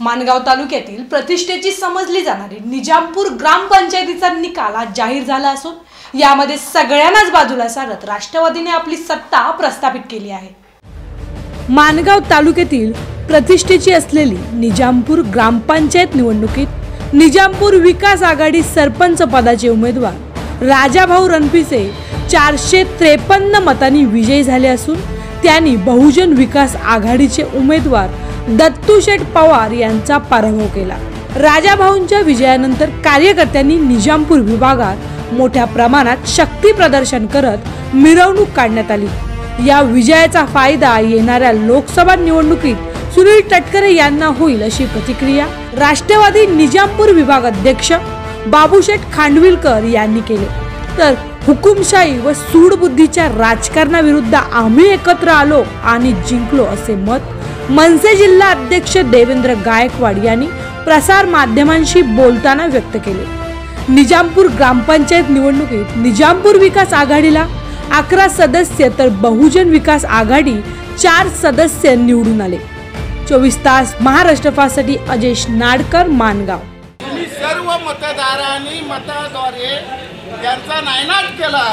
माणगाव तालुक्यातील प्रतिष्ठेची समजली जाणारी निजामपूर ग्रामपंचायतीचा निकाल आज जाहीर झाला असून यामध्ये सगळ्यांनाच बाजूला सारत राष्ट्रवादीने आपली सत्ता प्रस्थापित केली आहे. माणगाव तालुक्यातील प्रतिष्ठेची असलेली निजामपूर ग्रामपंचायत निवडणुकीत निजामपूर विकास आघाडी सरपंच पदाचे उमेदवार राजाभाऊ रणपिसे चारशे त्रेपन्न मतांनी विजयी झाले असून त्यांनी बहुजन विकास आघाडीचे उमेदवार दत्तूशेठ पवार यांचा पराभव केला. राजाभाऊंच्या विजयानंतर कार्यकर्त्यांनी निजामपूर विभागात मोठ्या प्रमाणात शक्ती प्रदर्शन करत मिरवणूक काढण्यात आली. या विजयाचा फायदा येणाऱ्या लोकसभा निवडणुकीत सुनील तटकरे यांना होईल अशी प्रतिक्रिया राष्ट्रवादी निजामपूर विभाग अध्यक्ष बाबूशेठ खांडविलकर यांनी केले. तर हुकुमशाही व सूडबुद्धीच्या राजकारणाविरुद्ध आम्ही एकत्र आलो आणि जिंकलो असे मत मनसे जिल्हा अध्यक्ष देवेंद्र गायकवाड यांनी प्रसार माध्यमांशी बोलताना व्यक्त केले. निजामपूर ग्रामपंचायत निवडणुकीत निजामपूर विकास आघाडीला अकरा सदस्य तर बहुजन विकास आघाडी चार सदस्य निवडून आले. चोवीस तास महाराष्ट्रपासाठी अजेश नाडकर मानगाव. सर्व मतदारांनी मताद्वारे त्यांचा नायनाट केला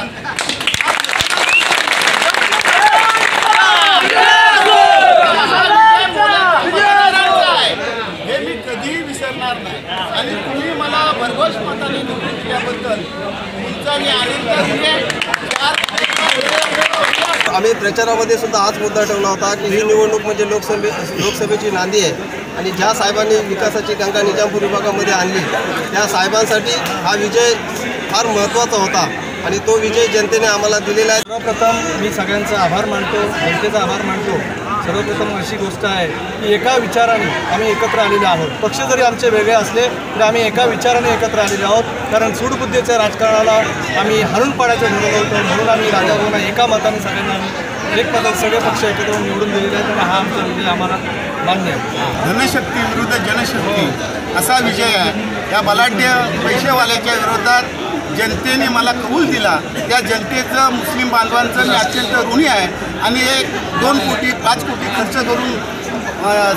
मतदारांचा आहे. हे मी करणार नाही. आणि तुम्ही मला भरघोस मताने निवडून दिल्याबद्दल तुमचा मी आनंद आम्ही प्रचारामध्ये सुद्धा हाच मुद्दा ठेवला होता की ही निवडणूक म्हणजे लोकसभे लोकसभेची नांदी आहे. आणि ज्या साहेबांनी विकासाची गंगा निजामपूर विभागामध्ये आणली त्या साहेबांसाठी हा विजय फार महत्त्वाचा होता. आणि तो विजय जनतेने आम्हाला दिलेला आहे. सर्वप्रथम मी सगळ्यांचा आभार मानतो जनतेचा आभार मानतो. सर्वप्रथम अशी गोष्ट आहे की एका विचाराने आम्ही एकत्र आलेलो आहोत. पक्ष जरी आमचे वेगळे असले तरी आम्ही एका विचाराने एकत्र आलेलो आहोत. कारण सूडबुद्धीच्या राजकारणाला आम्ही हरून पाडायचं ठरवलं होतं. म्हणून आम्ही राजाभाऊंना एका मताने सगळ्यांना आम्ही एक पदात सगळे पक्ष एकत्र होऊन निवडून दिलेले आहेत. आणि हा आमचा विजय आम्हाला मान्य आहे. धनशक्ती विरुद्ध जनशक्ती असा विजय आहे. या बलाढ्य पैसेवाल्याच्या विरोधात जनतेने मला कबूल दिला. त्या जनतेचं मुस्लिम बांधवांचं मी अत्यंत ऋणी आहे. आणि एक दोन कोटी पाच कोटी खर्च करून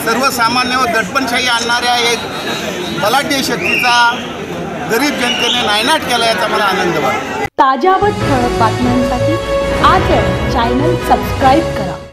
सर्वसामान्य व दडपणशाही आणणाऱ्या एक बलाढ्य शक्तीचा गरीब जनतेने नायनाट केला याचा मला आनंद वाटतो. ताज्या व ठळक बातम्यांसाठी आज चॅनल सबस्क्राईब करा.